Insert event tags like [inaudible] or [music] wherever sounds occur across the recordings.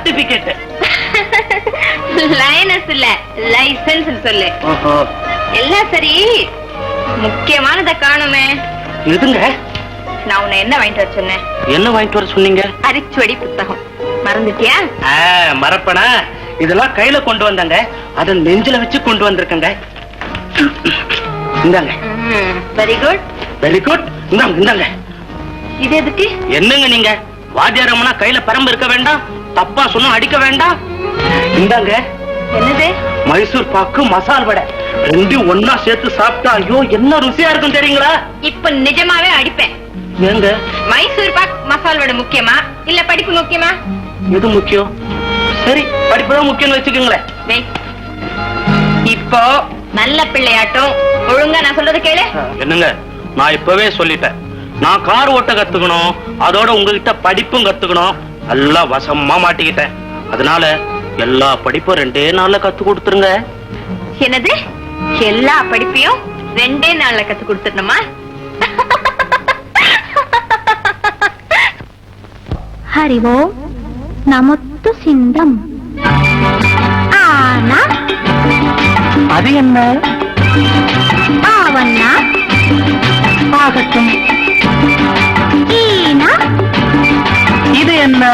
Certificate லைனஸ் [laughs] இல்ல licence சொல்லு. எல்லாம் சரி முக்கியமானதை காணுமே. எதுங்க? நான் உன்னை என்ன வாங்கிட்டு வர சொன்னேன்? என்ன வாங்கிட்டு வர சொன்னீங்க? அரிச்சுவடி புத்தகம். மறந்துட்டியா? மறப்பனா? இதெல்லாம் கையில கொண்டு வந்தாங்க. அத நெஞ்சில வச்சு கொண்டு வந்திருக்கங்க. இந்தாங்க. வெரி குட் வெரி குட் இந்தாங்க இந்தாங்க. இது எதுக்கு? என்னங்க நீங்க? வாத்தியாரம்னா கையில பரம்பு இருக்க வேண்டாம்? தப்பா சொன்னா அடிக்க வேண்டாம். இந்தாங்க. என்னது? மைசூர் பாக்கு மசால் வடை. ரெண்டும் ஒன்னா சேர்த்து சாப்பிட்டா ஐயோ என்ன ருசியா இருக்கும் தெரியுங்களா? இப்ப நிஜமாவே அடிப்பேன். ஏங்க? மைசூர் பாக் மசால் வடை முக்கியமா? இல்ல படிப்பு முக்கியமா? எது முக்கியம்? சரி படிப்பு தான் முக்கியம்னு வச்சுக்கோங்களேன். டேய், இப்போ நல்ல பிள்ளையாட்டும். ஒழுங்கா நான் சொல்றது கேளு. என்னங்க? நான் இப்பவே சொல்லிட்டேன். நான் கார் ஓட்ட கத்துக்கணும். அதோட உங்ககிட்ட படிப்பும் கத்துக்கணும். நல்லா வசமா மாட்டிக்கிட்டேன் அதனால எல்லா படிப்பும் ரெண்டே நாள்ல கத்து கொடுத்துருங்க. என்னது? எல்லா படிப்பையும் ரெண்டே நாள்ல கத்து கொடுத்துடணுமா? ஹரி ஓம் நமத்து சிந்தம். ஆனா? அது என்ன? ஆவண்ணா? ஆகட்டும். இது என்ன?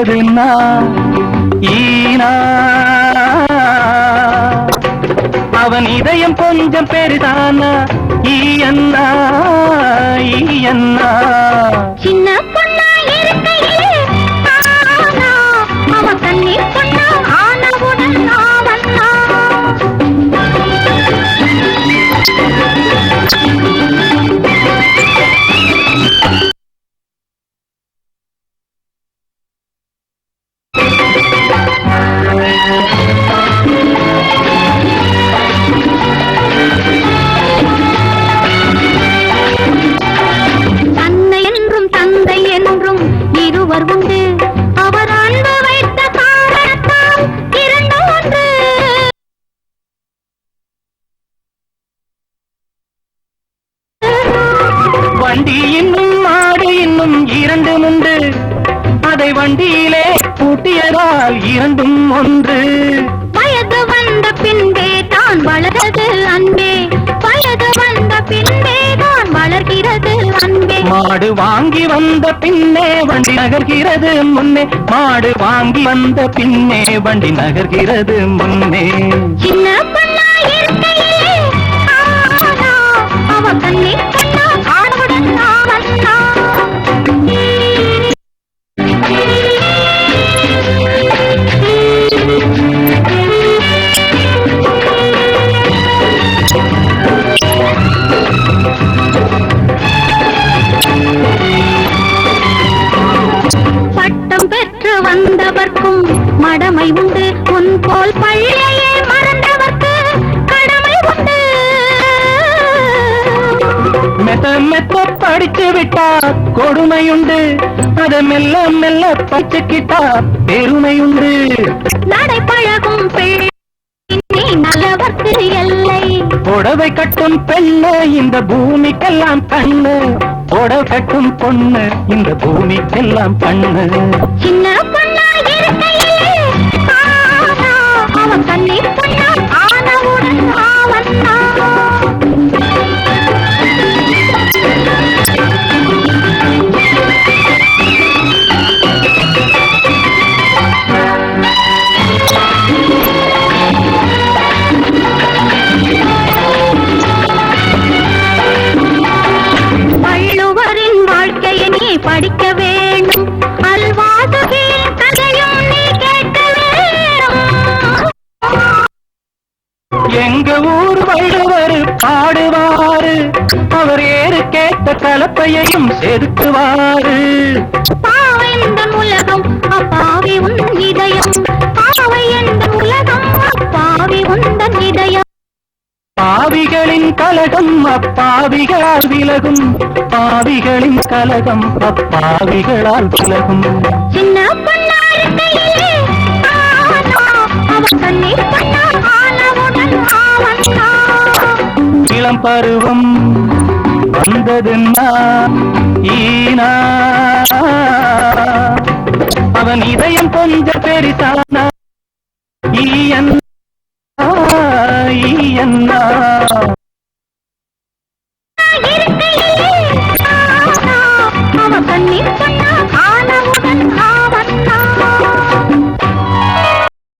வந்ததுன்னா ஈனா. அவன் இதயம் கொஞ்சம் பெரிதானா? ஈ அண்ணா ஈ அண்ணா சின்ன வண்டி இன்னும் மாடு இன்னும் இரண்டும் உண்டு. அதை வண்டியிலே பூட்டியதால் இரண்டும் ஒன்று. வயது வந்த பின்பே தான் வளர்கிறது அன்பே. வயது வந்த பின்பே தான் வளர்கிறது அன்பே. மாடு வாங்கி வந்த பின்னே வண்டி நகர்கிறது முன்னே. மாடு வாங்கி வந்த பின்னே வண்டி நகர்கிறது முன்னே. சின்ன பெற்று வந்தவர்க்கும் மடமை உண்டு. உன் போல் பள்ளியே மறந்தவர்க்கு கடமை உண்டு. மெத்த மெத்த படிச்சு விட்டா கொடுமையுண்டு அதை மெல்ல மெல்ல பச்சுக்கிட்டா பெருமையுண்டு நடை பழகும் பிள்ளை நீ நல்லவர்க்கு எல்லை புடவை கட்டும் பெண்ணு இந்த பூமிக்கெல்லாம் கண்ணு. புடவை கட்டும் பொண்ணு இந்த பூமிக்கெல்லாம் பண்ணு சின்ன எங்க ஊர் வள்ளுவர் பாடுவாரு. அவர் ஏறு கேட்ட கலப்பையையும் செதுக்குவாரு. பாவை எந்த உலகம் அப்பாவி உன் இதயம். பாவை எந்த உலகம் அப்பாவி உந்தன் இதயம். பாவிகளின் கலகம் அப்பாவிகளால் விலகும். பாவிகளின் கலகம் அப்பாவிகளால் விலகும். சின்ன பொன்னாருக்கையிலே ஆனா இளம் பருவம் வந்ததுன்னா ஈனா. அவன் இதயம் கொஞ்சம் பெரிசானா ஈயன்னா ஈயன்னா.